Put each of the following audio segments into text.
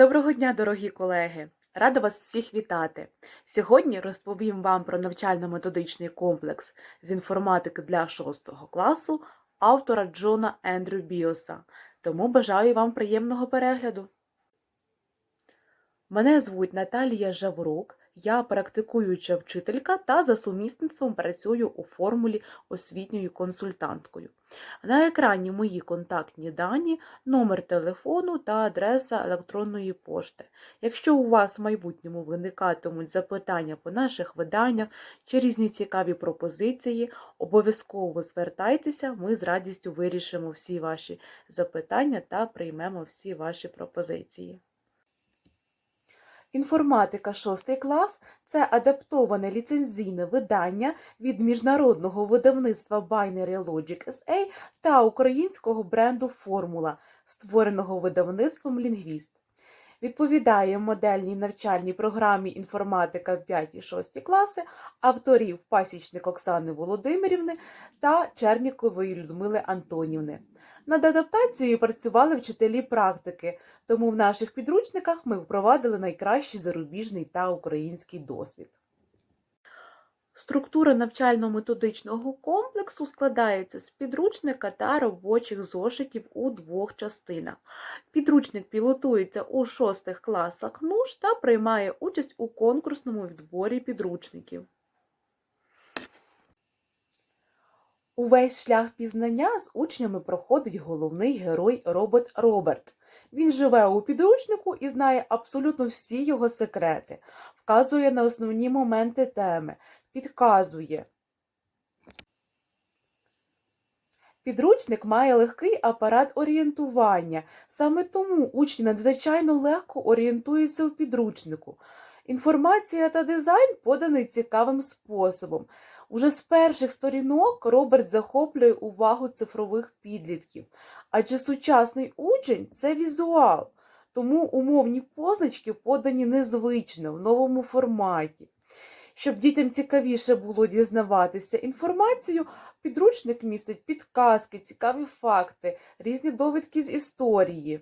Доброго дня, дорогі колеги! Рада вас всіх вітати! Сьогодні розповім вам про навчально-методичний комплекс з інформатики для 6 класу автора Джона Ендрю Біоса. Тому бажаю вам приємного перегляду. Мене звуть Наталія Жаврук, я практикуюча вчителька та за сумісництвом працюю у формулі освітньою консультанткою. На екрані мої контактні дані, номер телефону та адреса електронної пошти. Якщо у вас в майбутньому виникатимуть запитання по наших виданнях чи різні цікаві пропозиції, обов'язково звертайтеся, ми з радістю вирішимо всі ваші запитання та приймемо всі ваші пропозиції. Інформатика 6 клас це адаптоване ліцензійне видання від міжнародного видавництва Binary Logic SA та українського бренду Формула, створеного видавництвом Лінгвіст. Відповідає модельній навчальній програмі інформатика 5 і 6 класи авторів пасічник Оксани Володимирівни та Чернікової Людмили Антонівни. Над адаптацією працювали вчителі практики, тому в наших підручниках ми впровадили найкращий зарубіжний та український досвід. Структура навчально-методичного комплексу складається з підручника та робочих зошитів у двох частинах. Підручник пілотується у шостих класах НУШ та приймає участь у конкурсному відборі підручників. Увесь шлях пізнання з учнями проходить головний герой робот Роберт. Він живе у підручнику і знає абсолютно всі його секрети, вказує на основні моменти теми, підказує. Підручник має легкий апарат орієнтування, саме тому учні надзвичайно легко орієнтуються у підручнику. Інформація та дизайн поданий цікавим способом. Уже з перших сторінок Роберт захоплює увагу цифрових підлітків, адже сучасний учень це візуал, тому умовні позначки подані незвично в новому форматі. Щоб дітям цікавіше було дізнаватися інформацію, підручник містить підказки, цікаві факти, різні довідки з історії.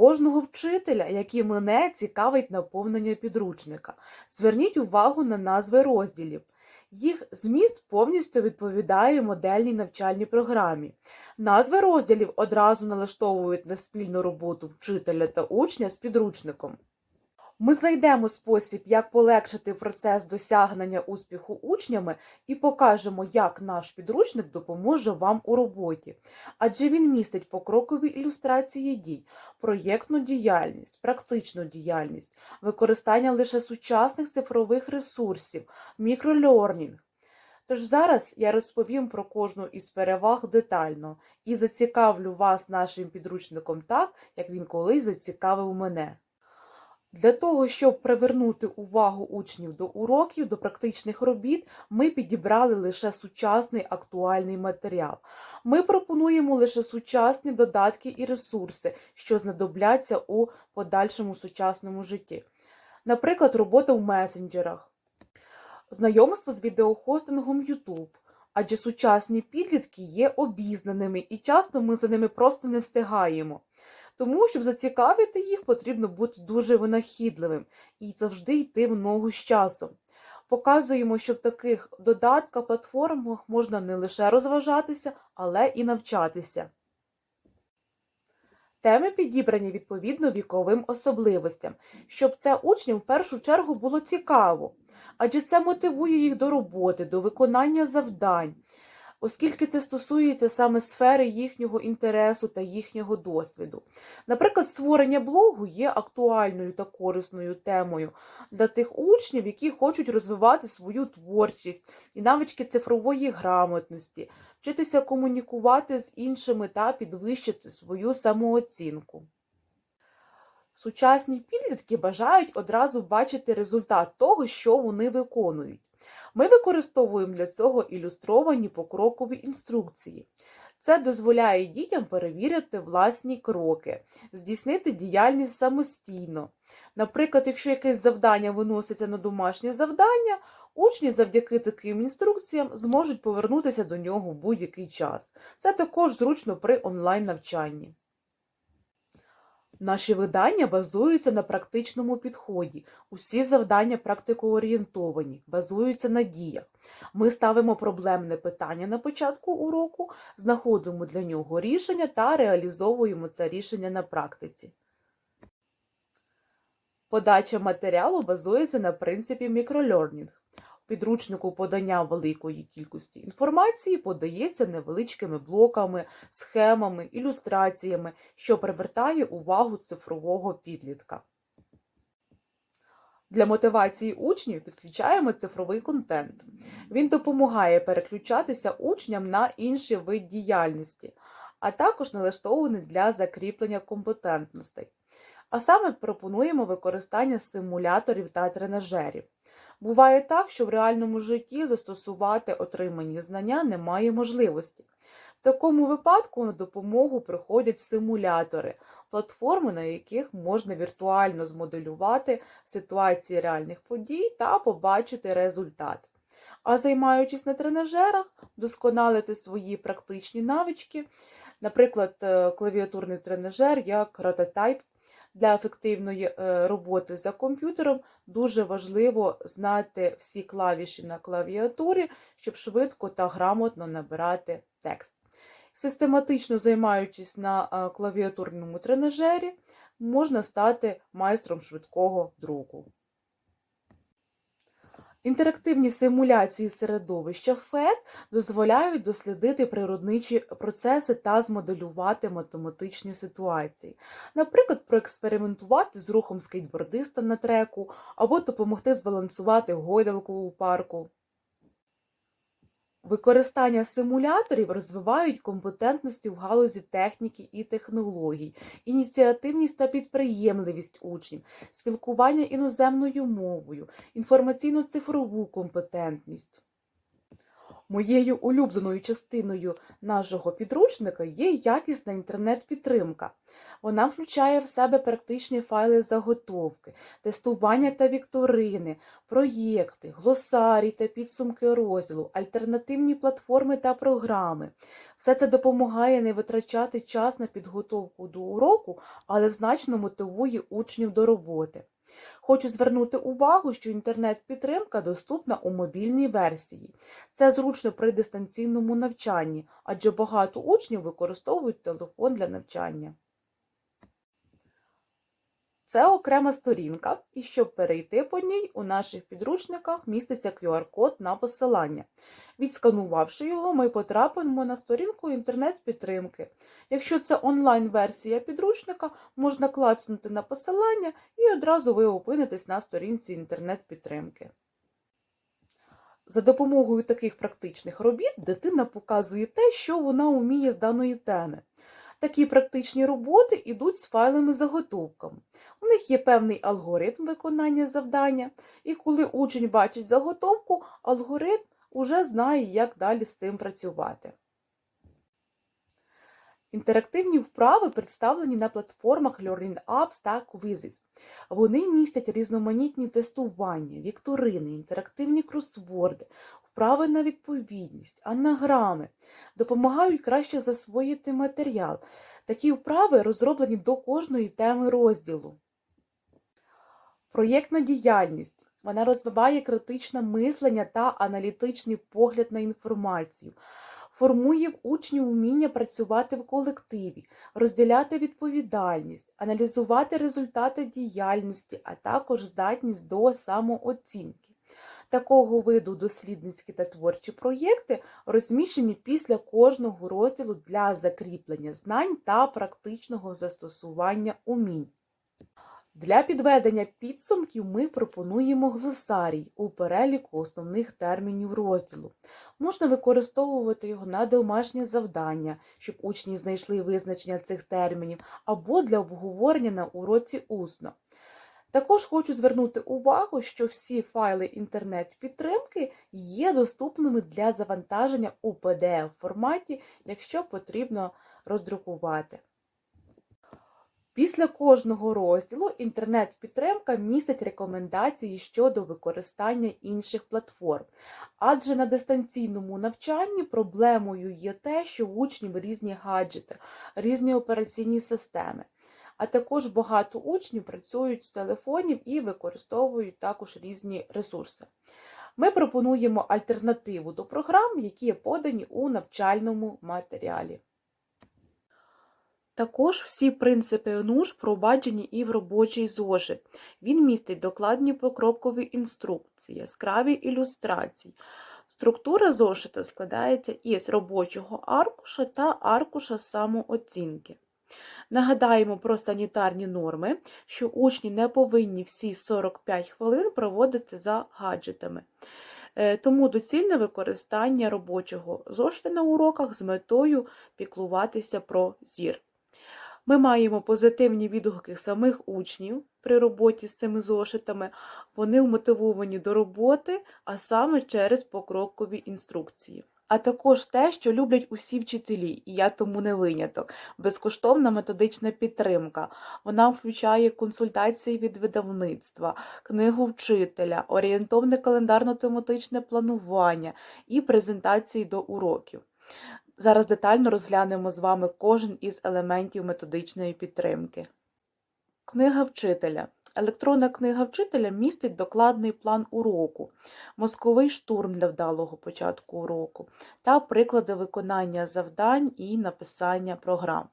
Кожного вчителя, який мене цікавить наповнення підручника. Зверніть увагу на назви розділів. Їх зміст повністю відповідає модельній навчальній програмі. Назви розділів одразу налаштовують на спільну роботу вчителя та учня з підручником. Ми знайдемо спосіб, як полегшити процес досягнення успіху учнями і покажемо, як наш підручник допоможе вам у роботі, адже він містить покрокові ілюстрації дій, проєктну діяльність, практичну діяльність, використання лише сучасних цифрових ресурсів, мікролернінг. Тож зараз я розповім про кожну із переваг детально і зацікавлю вас нашим підручником так, як він колись зацікавив мене. Для того, щоб привернути увагу учнів до уроків, до практичних робіт, ми підібрали лише сучасний актуальний матеріал. Ми пропонуємо лише сучасні додатки і ресурси, що знадобляться у подальшому сучасному житті. Наприклад, робота в месенджерах, знайомство з відеохостингом YouTube. Адже сучасні підлітки є обізнаними і часто ми за ними просто не встигаємо. Тому, щоб зацікавити їх, потрібно бути дуже винахідливим і завжди йти в ногу з часом. Показуємо, що в таких додатках, платформах можна не лише розважатися, але і навчатися. Теми підібрані відповідно віковим особливостям, щоб це учням в першу чергу було цікаво, адже це мотивує їх до роботи, до виконання завдань оскільки це стосується саме сфери їхнього інтересу та їхнього досвіду. Наприклад, створення блогу є актуальною та корисною темою для тих учнів, які хочуть розвивати свою творчість і навички цифрової грамотності, вчитися комунікувати з іншими та підвищити свою самооцінку. Сучасні підлітки бажають одразу бачити результат того, що вони виконують. Ми використовуємо для цього ілюстровані покрокові інструкції. Це дозволяє дітям перевірити власні кроки, здійснити діяльність самостійно. Наприклад, якщо якесь завдання виноситься на домашнє завдання, учні завдяки таким інструкціям зможуть повернутися до нього в будь-який час. Це також зручно при онлайн навчанні. Наші видання базуються на практичному підході. Усі завдання практикоорієнтовані, базуються на діях. Ми ставимо проблемне питання на початку уроку, знаходимо для нього рішення та реалізовуємо це рішення на практиці. Подача матеріалу базується на принципі мікролернінг. Підручнику подання великої кількості інформації подається невеличкими блоками, схемами, ілюстраціями, що привертає увагу цифрового підлітка. Для мотивації учнів підключаємо цифровий контент. Він допомагає переключатися учням на інший вид діяльності, а також налаштований для закріплення компетентностей. А саме пропонуємо використання симуляторів та тренажерів. Буває так, що в реальному житті застосувати отримані знання немає можливості. В такому випадку на допомогу приходять симулятори, платформи, на яких можна віртуально змоделювати ситуації реальних подій та побачити результат. А займаючись на тренажерах, вдосконалити свої практичні навички, наприклад, е, клавіатурний тренажер як Rototype, для ефективної е, роботи за комп'ютером дуже важливо знати всі клавіші на клавіатурі, щоб швидко та грамотно набирати текст. Систематично займаючись на е, клавіатурному тренажері, можна стати майстром швидкого друку. Інтерактивні симуляції середовища ФЕД дозволяють дослідити природничі процеси та змоделювати математичні ситуації, наприклад, проекспериментувати з рухом скейтбордиста на треку або допомогти збалансувати гойдалку у парку. Використання симуляторів розвивають компетентності в галузі техніки і технологій, ініціативність та підприємливість учнів, спілкування іноземною мовою, інформаційно-цифрову компетентність. Моєю улюбленою частиною нашого підручника є якісна інтернет-підтримка. Вона включає в себе практичні файли заготовки, тестування та вікторини, проєкти, глосарій та підсумки розділу, альтернативні платформи та програми. Все це допомагає не витрачати час на підготовку до уроку, але значно мотивує учнів до роботи. Хочу звернути увагу, що інтернет-підтримка доступна у мобільній версії. Це зручно при дистанційному навчанні, адже багато учнів використовують телефон для навчання. Це окрема сторінка, і щоб перейти по ній, у наших підручниках міститься QR-код на посилання. Відсканувавши його, ми потрапимо на сторінку інтернет-підтримки. Якщо це онлайн-версія підручника, можна клацнути на посилання і одразу ви опинитесь на сторінці інтернет-підтримки. За допомогою таких практичних робіт дитина показує те, що вона уміє з даної теми. Такі практичні роботи йдуть з файлами заготовками. У них є певний алгоритм виконання завдання, і коли учень бачить заготовку, алгоритм уже знає, як далі з цим працювати. Інтерактивні вправи представлені на платформах Learning Apps та Quizzes. Вони містять різноманітні тестування, вікторини, інтерактивні кросворди, вправи на відповідність, анаграми, допомагають краще засвоїти матеріал. Такі вправи розроблені до кожної теми розділу. Проєктна діяльність. Вона розвиває критичне мислення та аналітичний погляд на інформацію, формує в учнів вміння працювати в колективі, розділяти відповідальність, аналізувати результати діяльності, а також здатність до самооцінки. Такого виду дослідницькі та творчі проєкти розміщені після кожного розділу для закріплення знань та практичного застосування умінь. Для підведення підсумків ми пропонуємо глосарій у переліку основних термінів розділу. Можна використовувати його на домашнє завдання, щоб учні знайшли визначення цих термінів, або для обговорення на уроці усно. Також хочу звернути увагу, що всі файли інтернет-підтримки є доступними для завантаження у PDF форматі, якщо потрібно роздрукувати. Після кожного розділу інтернет-підтримка містить рекомендації щодо використання інших платформ, адже на дистанційному навчанні проблемою є те, що в учнів різні гаджети, різні операційні системи. А також багато учнів працюють з телефонів і використовують також різні ресурси. Ми пропонуємо альтернативу до програм, які подані у навчальному матеріалі. Також всі принципи НУШ впроваджені і в робочий зошит. Він містить докладні покрокові інструкції, яскраві ілюстрації. Структура зошита складається із робочого аркуша та аркуша самооцінки. Нагадаємо про санітарні норми, що учні не повинні всі 45 хвилин проводити за гаджетами. Е, Тому доцільне використання робочого зошита на уроках з метою піклуватися про зір. Ми маємо позитивні відгуки самих учнів при роботі з цими зошитами. Вони вмотивовані до роботи, а саме через покрокові інструкції. А також те, що люблять усі вчителі, і я тому не виняток. Безкоштовна методична підтримка. Вона включає консультації від видавництва, книгу вчителя, орієнтовне календарно-тематичне планування і презентації до уроків. Зараз детально розглянемо з вами кожен із елементів методичної підтримки. Книга вчителя. Електронна книга вчителя містить докладний план уроку, мозковий штурм для вдалого початку уроку та приклади виконання завдань і написання програм.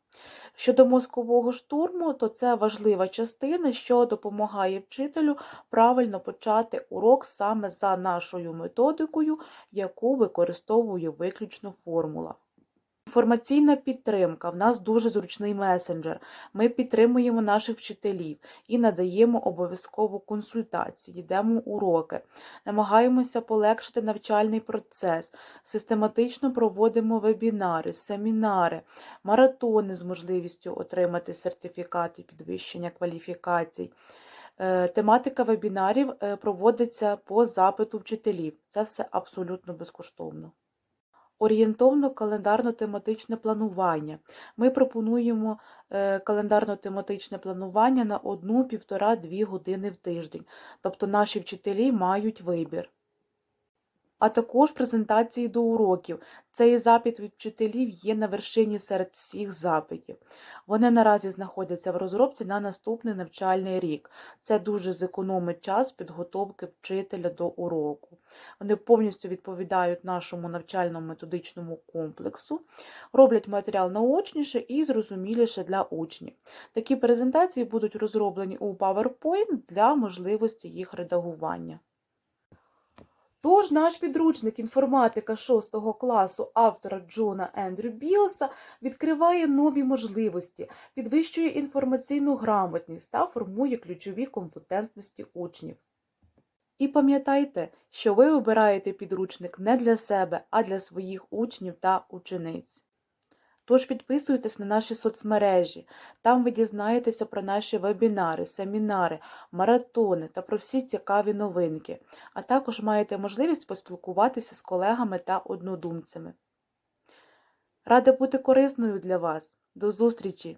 Щодо мозкового штурму, то це важлива частина, що допомагає вчителю правильно почати урок саме за нашою методикою, яку використовує виключно формула. Інформаційна підтримка. В нас дуже зручний месенджер. Ми підтримуємо наших вчителів і надаємо обов'язково консультації, йдемо уроки, намагаємося полегшити навчальний процес, систематично проводимо вебінари, семінари, маратони з можливістю отримати сертифікати підвищення кваліфікацій. Е, Тематика вебінарів е, проводиться по запиту вчителів. Це все абсолютно безкоштовно. Орієнтовно-календарно-тематичне планування. Ми пропонуємо е, календарно-тематичне планування на 1-1,5-2 години в тиждень. Тобто наші вчителі мають вибір. А також презентації до уроків. Цей запит від вчителів є на вершині серед всіх запитів. Вони наразі знаходяться в розробці на наступний навчальний рік. Це дуже зекономить час підготовки вчителя до уроку. Вони повністю відповідають нашому навчально-методичному комплексу, роблять матеріал наочніше і зрозуміліше для учнів. Такі презентації будуть розроблені у PowerPoint для можливості їх редагування. Тож наш підручник інформатика 6 класу автора Джона Ендрю Білса відкриває нові можливості, підвищує інформаційну грамотність та формує ключові компетентності учнів. І пам'ятайте, що ви обираєте підручник не для себе, а для своїх учнів та учениць. Тож підписуйтесь на наші соцмережі, там ви дізнаєтеся про наші вебінари, семінари, маратони та про всі цікаві новинки, а також маєте можливість поспілкуватися з колегами та однодумцями. Рада бути корисною для вас. До зустрічі!